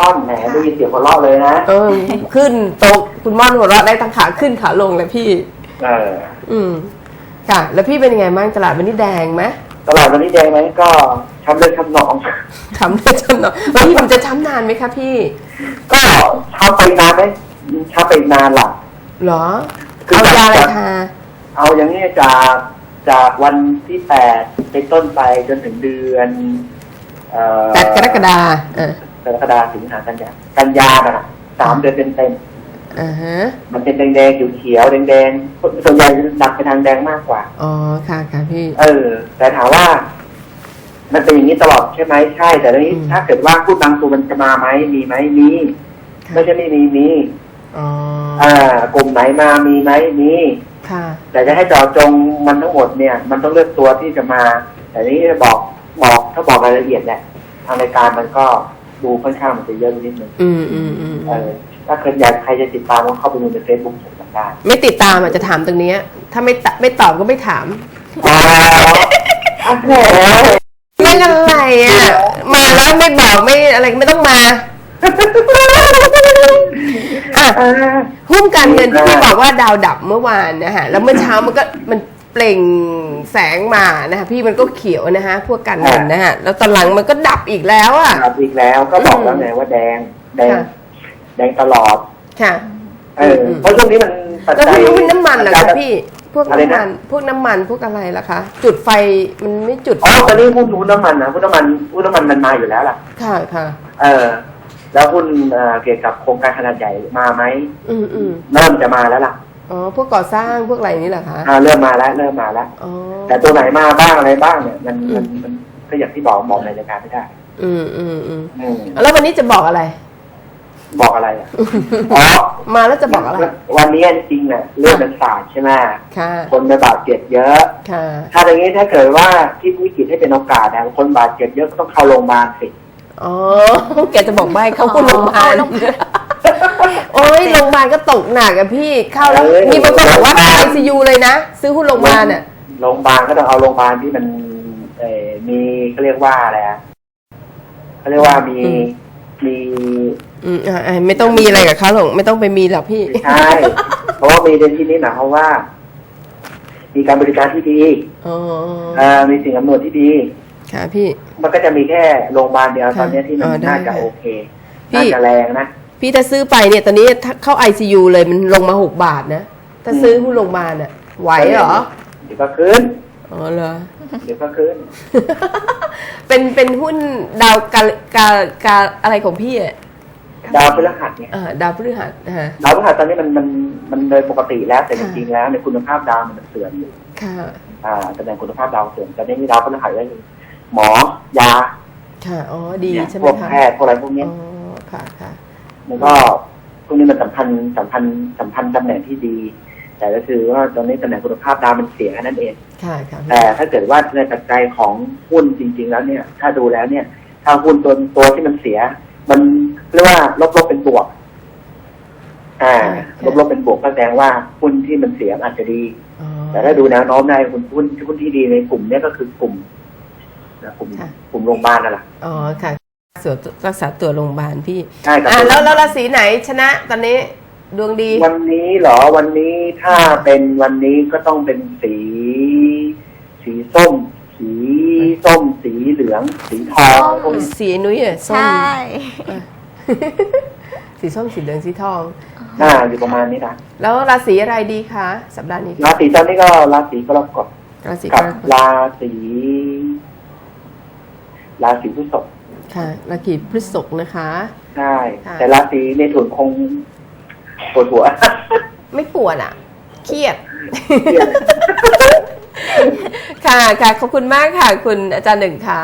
ต้อนแหมได้ยินเสียงหัวเราะเลยนะ เออ ขึ้นตกคุณม่อนหัวเราะได้ทั้งขาขึ้นขาลงเลยพี่ เออ อืม ค่ะ แล้วพี่เป็นยังไงบ้างตลาดวันนี้แดงไหมตลาดวันนี้แดงไหมก็ช้ำเลือดช้ำหนอง ช้ำได้ช้ำหน่อยเฮ้ยมันจะช้ำนานไหมคะพี่ ก็ช้ำไปนานไหมช้ำไปนานหลักเหรอคือเอายาอะไรจากทาเอาอย่างนี้จากจากวันที่แปดเป็นต้นไปจนถึงเดือนเอ่อแปดกรกฎาเออ กรกฎาสิงหากันยากันยาน่ะสามเดือนเต็มเต็มอ่าฮะๆมันเป็นแดงๆเขียวๆแดงๆส่วนใหญ่ดักไปทางแดงมากกว่า อ๋อค่ะค่ะพี่ เออ แต่ถามว่า มันเป็นอย่างนี้ตลอดใช่ไหมใช่ แต่ทีนี้อืม ถ้าเกิดว่าพูดบางตัวมันจะมาไหมมีไหมมีค่ะไม่ใช่ไม่มีมีอ๋ออ่ากลุ่มไหนมามีไหมมีค่ะแต่จะให้เจาะจงมันทั้งหมดเนี่ย มันต้องเลือกตัวที่จะมา แต่นี้บอกบอกถ้าบอกรายละเอียดเนี่ยทางรายการมันก็ ดูค่อนข้างมันจะเยอะนิดนึงอืมอืมอืมเออถ้าเกิดอยากใครจะติดตามก็เข้าไปดูในเฟซบุ๊กผมจำได้ไม่ติดตามอาจจะถามตรงเนี้ย ถ้าไม่ตะไม่ตอบก็ไม่ถามอ๋ออะแหมเรื่องอะไรอะ มาแล้วไม่บอกไม่อะไรก็ไม่ต้องมาอะอ่าหุ้นการเงินที่พี่บอกว่าดาวดับเมื่อวานนะฮะ แล้วเมื่อเช้ามันก็มัน เปล่งแสงมานะฮะพี่มันก็เขียวนะฮะพวกการเงินนะฮะแล้วตอนหลังมันก็ดับอีกแล้วอะครับอีกแล้วก็บอกแล้วไงว่าแดง แดงค่ะแดงตลอดค่ะเอออมเพราะช่วงนี้มันปัจแล้วจัยพวกน้ำมันเหรอปัจจัคะยพี่พวกอะไรน้ำนะมันพวกน้ำมันพวกอะไรล่ะคะ จุดไฟมันไม่จุดอ๋อตอนนี้หุ้นหุ้นน้ำมันนะหุ้นน้ำมันหุ้นน้ำมันมันมาอยู่แล้วล่ะ ค่ะค่ะ เออ แล้วหุ้นเอ่อเกี่ยวกับโครงการขนาดใหญ่มาไหมอืมอืมเริ่มจะมาแล้วล่ะ อ๋อพวกก่อสร้างพวกอะไรนี่เหรอคะอ่าเริ่มมาแล้วเริ่มมาแล้วอ๋อแต่ตัวไหนมาบ้างอะไรบ้างเนี่ยมันมันอืมมันก็อย่างที่บอกบอกในรายการไม่ได้ อืมอืมอืมอืมแล้ววันนี้จะบอกอะไร บอกอะไรอะอ๋อมาแล้วจะบอกอะไร วันนี้จริงๆเนี่ยเรื่องมันศาสตร์ใช่ไหมค่ะคนไปบาดเจ็บเยอะ ค่ะ ถ้าอย่างนี้ถ้าเกิดว่าที่วิกฤตให้เป็นโอกาสนะคนบาดเจ็บเยอะก็ต้องเข้าโรงพยาบาลสิอ๋อแกจะบอกใบเขาพูดโรงพยาบาลอ๋อ โรงพยาบาลโอ้ยโรงพยาบาลก็ตกหนักอะพี่เข้าแล้วมีบางคนบอกว่าเข้าไอซียูเลยนะ ซื้อหุ้นโรงพยาบาลอะโรงพยาบาลก็ต้องเอาโรงพยาบาลที่มันเอ่อมีเขาเรียกว่าอะไรอะเขาเรียกว่ามีมีอืมอะอะไม่ต้องมีอะไรกับเขาหรอกไม่ต้องไปมีหรอกพี่ ใช่เพราะว่ามีในที่นี้หมายความว่า มีการบริการที่ดีอ๋อเอ่อมีสิ่งอำนวยที่ดี ค่ะพี่ มันก็จะมีแค่โรงพยาบาลเดียวค่ะตอนเนี้ยที่มันอ๋อได้น่าจะค่ะโอเคพี่ น่าจะแรงนะ พี่ถ้าซื้อไปเนี่ยตอนนี้ถ้าเข้าไอซียูเลยมันลงมาหกบาทนะ ถ้าซื้อหุ้นโรงพยาบาลอะไหวเหรอ เดี๋ยวก็ขึ้นอ๋อเหรอ เดี๋ยวก็ขึ้นเป็นเป็นหุ้นดาวกากากาอะไรของพี่อะดาวพฤหัสเนี่ยอ่าดาวพฤหัสนะฮะดาวพฤหัสตอนนี้มันมันมันโดยปกติแล้วแต่จค่ะริงๆแล้วในคุณภาพดาวมันเสื่อมอยู่ค่ะอ่าแสดงคุณภาพดาวเสื่อมแต่นี่ดาวพฤหัสได้เลยหมอ ยาค่ะอ๋อดีเนี่ยใช่ไหพมวกคะแพทย์พวกอะไรพวกเนี้ย อ๋อค่ะค่ะ มันก็พวกนี้มันสัมพันธ์สัมพันธ์สัมพันธ์ตำแหน่งที่ดี แต่ก็คือว่าตอนนี้ตำแหน่งคุณภาพดาวมันเสียแค่นั้นเองค่ะค่ะแต่ถ้าเกิดว่าในปัจจัยของหุ้นจริง ๆ แล้วเนี่ย ถ้าดูแล้วเนี่ย ถ้าหุ้นตัวตัวที่มันเสีย มันเรียกว่าลบลบเป็นบวก อ่า ลบลบเป็นบวกก็แสดงว่าหุ้นที่มันเสียอาจจะดีอ๋อแต่ถ้าดูแนวโน้มได้หุ้นหุ้นหุ้นที่ดีในกลุ่มเนี้ยก็คือกลุ่มนะกลุ่มค่ะกลุ่มโรงพยาบาลนั่นแหละอ๋อค่ะ ส่วนรักษาตัวโรงพยาบาลพี่ใช่ครับ อ่าแล้วแล้วราศีไหนชนะตอนนี้ดวงดีวันนี้เหรอวันนี้ถ้าเป็นวันนี้ก็ต้องเป็นสี สีส้ม สีส้ม สีเหลือง สีทองพวกนี้สีนุ้ยอะส้มใช่อะสีส้มสีเหลืองสีทอง น่าอยู่ประมาณนี้นะแล้วราศีอะไรดีคะสัปดาห์นี้ราศีตอนนี้ก็ราศีกรกฎราศีกับกรกฎราศีราศีพฤษภ ค่ะราศีพฤษภนะคะ ใช่ ค่ะ แต่ราศีเมถุนคงปวดหัว ไม่ปวดอะ เครียด เครียด ค่ะค่ะขอบคุณมากค่ะ คุณอาจารย์หนึ่งค่ะ